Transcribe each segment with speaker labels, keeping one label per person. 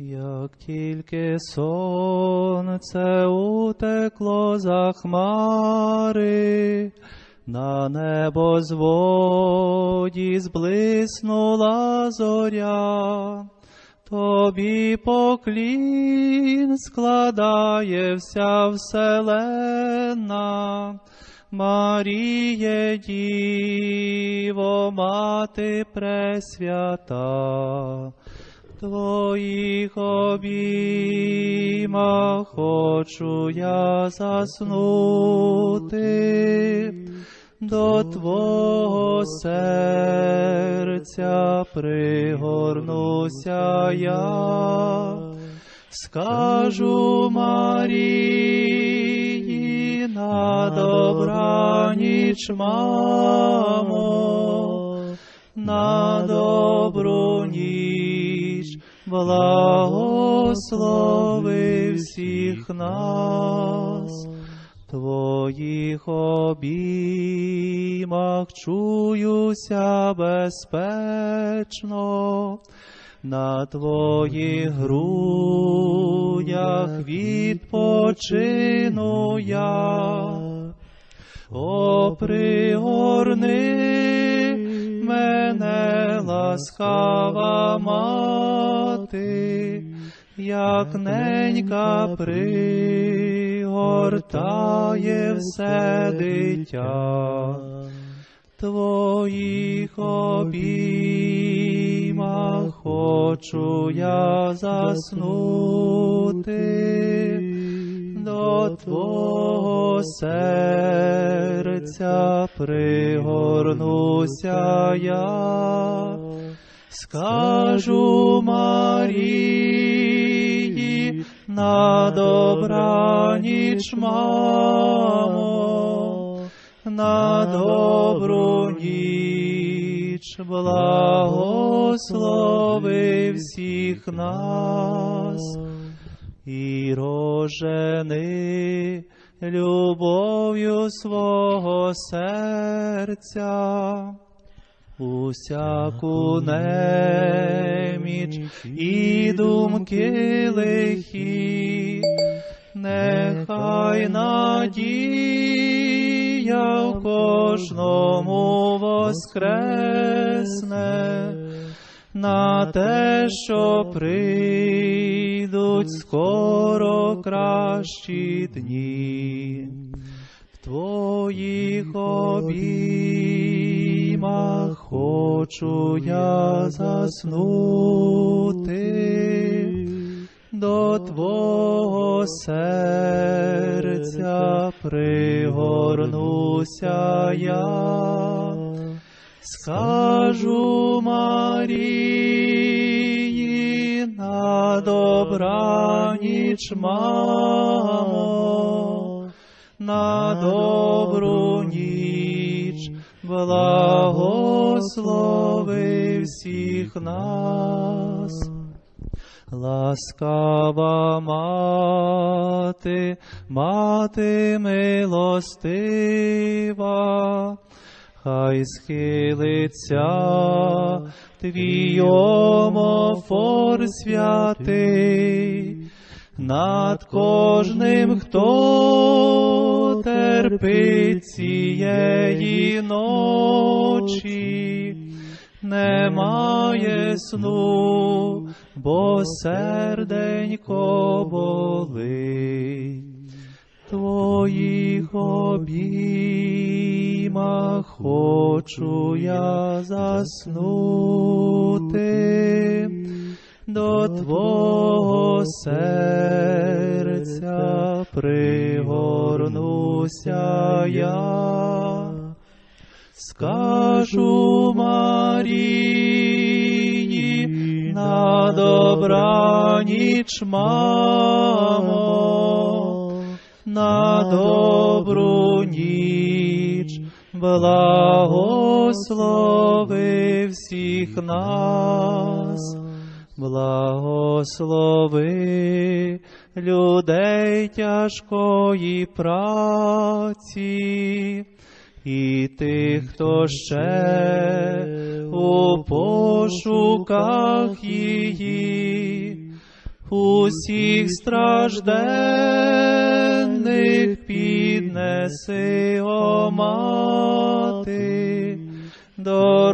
Speaker 1: Як тільки сонце утекло за хмари, на небо зводі зблиснула зоря, тобі поклін складає вся вселена, Маріє Діво, мати пресвята. Твоїх обіймах хочу я заснути, до Твого серця пригорнуся я, скажу Марії на добраніч, мамо, на добру ніч, благослови всіх нас, Твоїх обіймах чуюся безпечно, на Твоїх грудях відпочину я. О, пригорни мене, ласкава мати, як ненька пригортає все дитя. Твоїх обіймах хочу я заснути, до Твого серця пригорнуся я, скажу Марії на добраніч, мамо, на добру ніч, благослови всіх нас і рожени любов'ю свого серця. Усяку неміч і думки лихі, нехай надія в кожному воскресне, на те, що прийдуть скоро кращі дні. В Твоїх обіймах хочу я заснути, до Твого серця. Пригорнуся я, скажу Марії на добраніч, мамо, на добру ніч, благослови всіх нас. Ласкава мати, мати милостива, хай схилиться твій омофор святий, над кожним, хто терпить цієї ночі, немає сну, бо серденько болить. Твоїх обіймах хочу я заснути, до Твого серця пригорнуся я, скажу Марії на добраніч, мамо, на добру ніч, благослови всіх нас, благослови людей тяжкої праці. І тих, хто ще у пошуках її, усіх стражденних піднеси, о до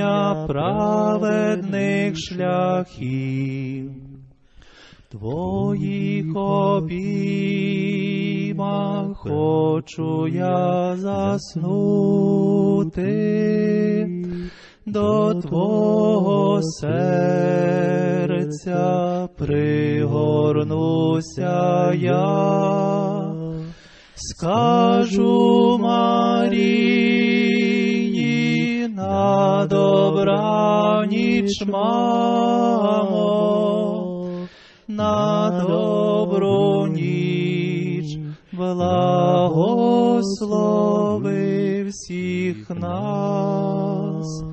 Speaker 1: розуміння праведних шляхів. Твоїх обіймах хочу я заснути, до Твого серця пригорнуся я, скажу Марії на добраніч, мамо, на добру ніч, благослови всіх нас,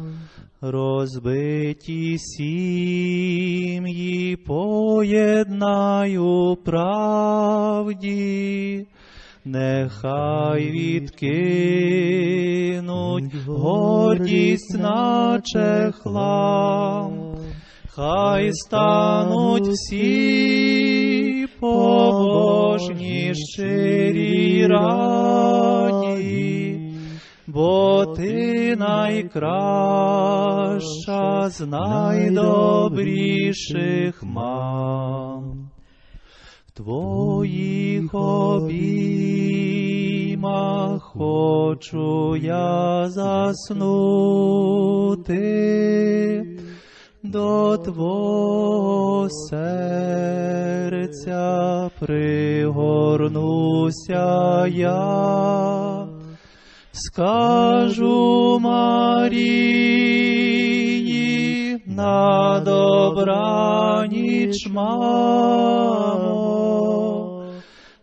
Speaker 1: розбиті сім'ї поєднаю правді. Нехай відкинуть гордість наче хлам, хай стануть всі побожні, щирі раді, бо ти найкраща з найдобріших мам. Твоїх обіймах хочу я заснути, до Твого серця. Пригорнуся я, скажу Марії на добраніч, мамо,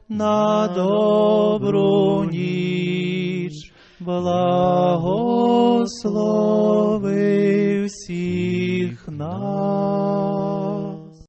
Speaker 1: на добру ніч, благослови всіх нас.